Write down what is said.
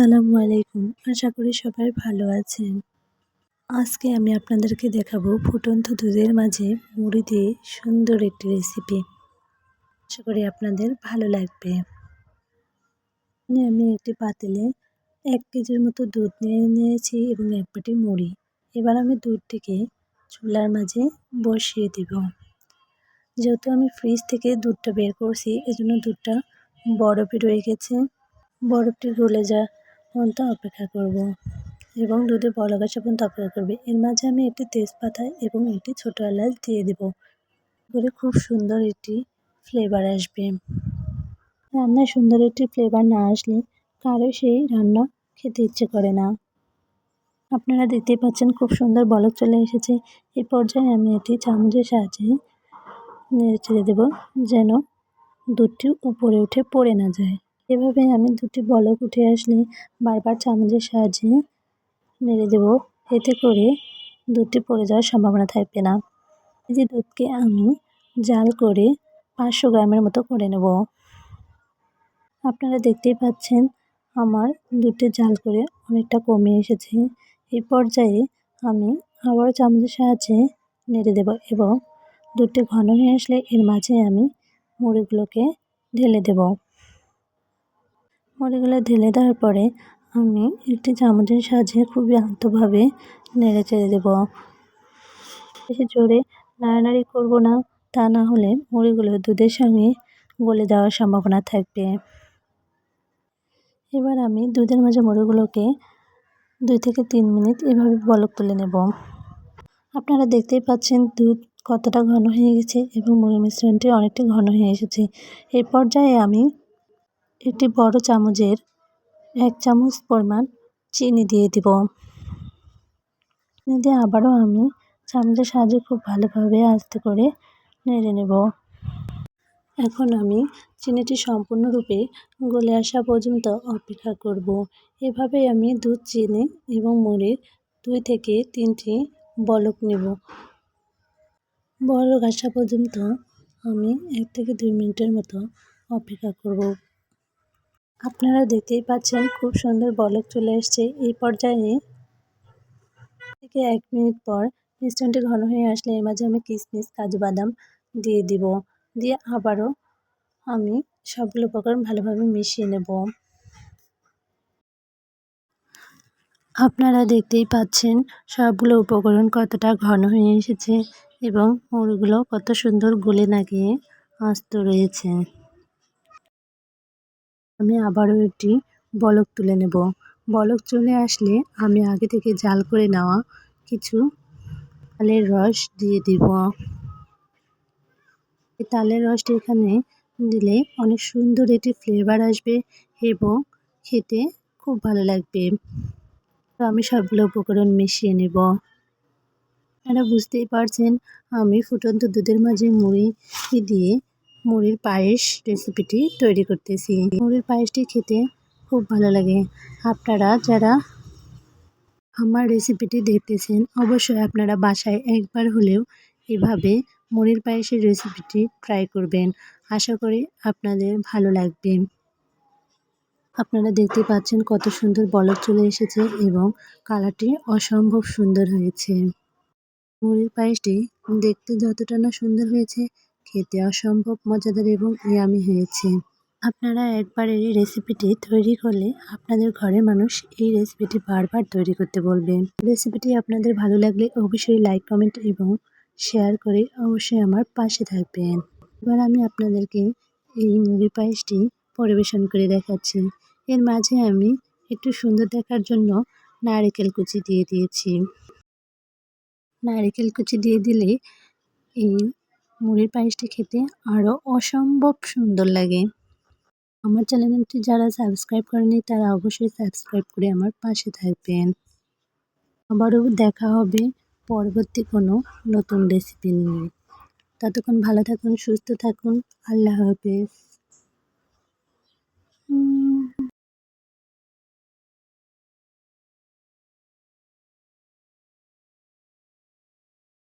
আসসালামু আলাইকুম। আশা করি সবাই ভালো আছেন। আজকে আমি আপনাদেরকে দেখাবো ফুটন্ত দুধের মাঝে মুড়ি দিয়ে সুন্দর একটি রেসিপি আশা করি আপনাদের ভালো লাগবে। আমি একটি পাতিলে এক কেজির মতো দুধ নিয়ে নিয়েছি এবং এক বাটি মুড়ি। এবার আমি দুধটিকে চুলার মাঝে বসিয়ে দিব। যেহেতু আমি ফ্রিজ থেকে দুধটা বের করছি, এজন্য দুধটা বরফে রয়ে গেছে। বরফটি গলে যা পর্যন্ত অপেক্ষা করব। এবং দুধে বলক আসা পর্যন্ত অপেক্ষা করবে, এর মাঝে আমি একটি তেজপাতা এবং একটি ছোটো এলাচ দিয়ে দেব। করে খুব সুন্দর একটি ফ্লেভার আসবে। রান্নায় সুন্দর একটি ফ্লেভার না আসলে কারও সেই রান্না খেতে ইচ্ছে করে না। আপনারা দেখতেই পাচ্ছেন খুব সুন্দর বলক চলে এসেছে। এই পর্যায়ে আমি এটি চামচের সাহায্যে ছেড়ে দেবো যেন দুধটি উপরে উঠে পড়ে না যায়। এভাবে আমি দুটি বলক উঠে আসলে বারবার চামচের সাহায্যে নেড়ে দেব। এতে করে দুধটি পড়ে যাওয়ার সম্ভাবনা থাকবে না। এই যে দুধকে আমি জাল করে পাঁচশো গ্রামের মতো করে নেব। আপনারা দেখতেই পাচ্ছেন, আমার দুধটি জাল করে অনেকটা কমে এসেছে। এই পর্যায়ে আমি আবার চামচের সাহায্যে নেড়ে দেব এবং দুধটি ঘন হয়ে আসলে এর মাঝে আমি মুড়িগুলোকে ঢেলে দেব। মুড়িগুলো ঢেলে দেওয়ার পরে আমি একটি চামচের সাহায্যে খুবই আলতোভাবে নেড়ে চেড়ে দেবো। বেশি জোরে নাড়ানাড়ি করব না, তা না হলে মুড়িগুলো দুধের সঙ্গে গলে যাওয়ার সম্ভাবনা থাকবে। এবার আমি দুধের মাঝে মুড়িগুলোকে দুই থেকে তিন মিনিট এভাবে বলক তুলে নেব। আপনারা দেখতেই পাচ্ছেন দুধ কতটা ঘন হয়ে গেছে এবং মুড়ি মিশ্রণটি অনেকটা ঘন হয়ে এসেছে। এই পর্যায়ে আমি একটি বড় চামচের এক চামচ পরিমাণ চিনি দিয়ে দিব। চিনি দিয়ে আবারও আমি চামচের সাহায্যে খুব ভালোভাবে আস্তে করে নেড়ে নেব। এখন আমি চিনিটি সম্পূর্ণরূপে গলে আসা পর্যন্ত অপেক্ষা করব। এভাবে আমি দুধ, চিনি এবং মুড়ির দুই থেকে তিনটি বলক নেব। বলক আসা পর্যন্ত আমি এক থেকে দুই মিনিটের মতো অপেক্ষা করব। আপনারা দেখতেই পাচ্ছেন খুব সুন্দর বলক চলে এসছে এই পর্যায়ে। থেকে এক মিনিট পর মিশ্রণটি ঘন হয়ে আসলে এর মাঝে আমি কিশমিশ কাজু বাদাম দিয়ে দিব। দিয়ে আবারও আমি সবগুলো উপকরণ ভালোভাবে মিশিয়ে নেব। আপনারা দেখতেই পাচ্ছেন সবগুলো উপকরণ কতটা ঘন হয়ে এসেছে এবং মুড়িগুলো কত সুন্দর গলে না গিয়ে আস্ত রয়েছে। আমি আবারও একটি বলক তুলে নেব। বলক চলে আসলে আমি আগে থেকে জাল করে নেওয়া কিছু তালের রস দিয়ে দিব। এই তালের রসটি এখানে দিলে অনেক সুন্দর একটি ফ্লেভার আসবে এবং খেতে খুব ভালো লাগবে। তো আমি সবগুলো উপকরণ মিশিয়ে নেব। আপনারা বুঝতেই পারছেন, আমি ফুটন্ত দুধের মাঝে মুড়ি দিয়ে মুড়ির পায়েস রেসিপিটি তৈরি করতেছি। মুড়ির পায়েসটি খেতে খুব ভালো লাগে। আপনারা যারা আমার রেসিপিটি দেখতেছেন, অবশ্যই আপনারা বাসায় একবার হলেও এভাবে মুড়ির পায়েসের রেসিপিটি ট্রাই করবেন। আশা করি আপনাদের ভালো লাগবে। আপনারা দেখতে পাচ্ছেন কত সুন্দর বলক চলে এসেছে এবং কালারটি অসম্ভব সুন্দর হয়েছে। মুড়ির পায়েসটি দেখতে যতটা না সুন্দর হয়েছে খেতে অসম্ভব মজাদার এবং ইয়ামি হয়েছে। আপনারা একবার এই রেসিপিটি তৈরি করলে আপনাদের ঘরের মানুষ এই রেসিপিটি বারবার তৈরি করতে বলবেন রেসিপিটি আপনাদের ভালো লাগলে অবশ্যই লাইক, কমেন্ট এবং শেয়ার করে অবশ্যই আমার পাশে থাকবেন। এবার আমি আপনাদেরকে এই মুড়ি পায়েসটি পরিবেশন করে দেখাচ্ছি। এর মাঝে আমি একটু সুন্দর দেখার জন্য নারিকেল কুচি দিয়ে দিয়েছি। নারিকেল কুচি দিয়ে দিলে এই মুড়ির পায়েসটি খেতে আরও অসম্ভব সুন্দর লাগে। আমার চ্যানেলটি যারা সাবস্ক্রাইব করেনি, তারা অবশ্যই সাবস্ক্রাইব করে আমার পাশে থাকবেন। আবারও দেখা হবে পরবর্তী কোনো নতুন রেসিপি নিয়ে। ততক্ষণ ভালো থাকুন, সুস্থ থাকুন। আল্লাহ হাফেজ।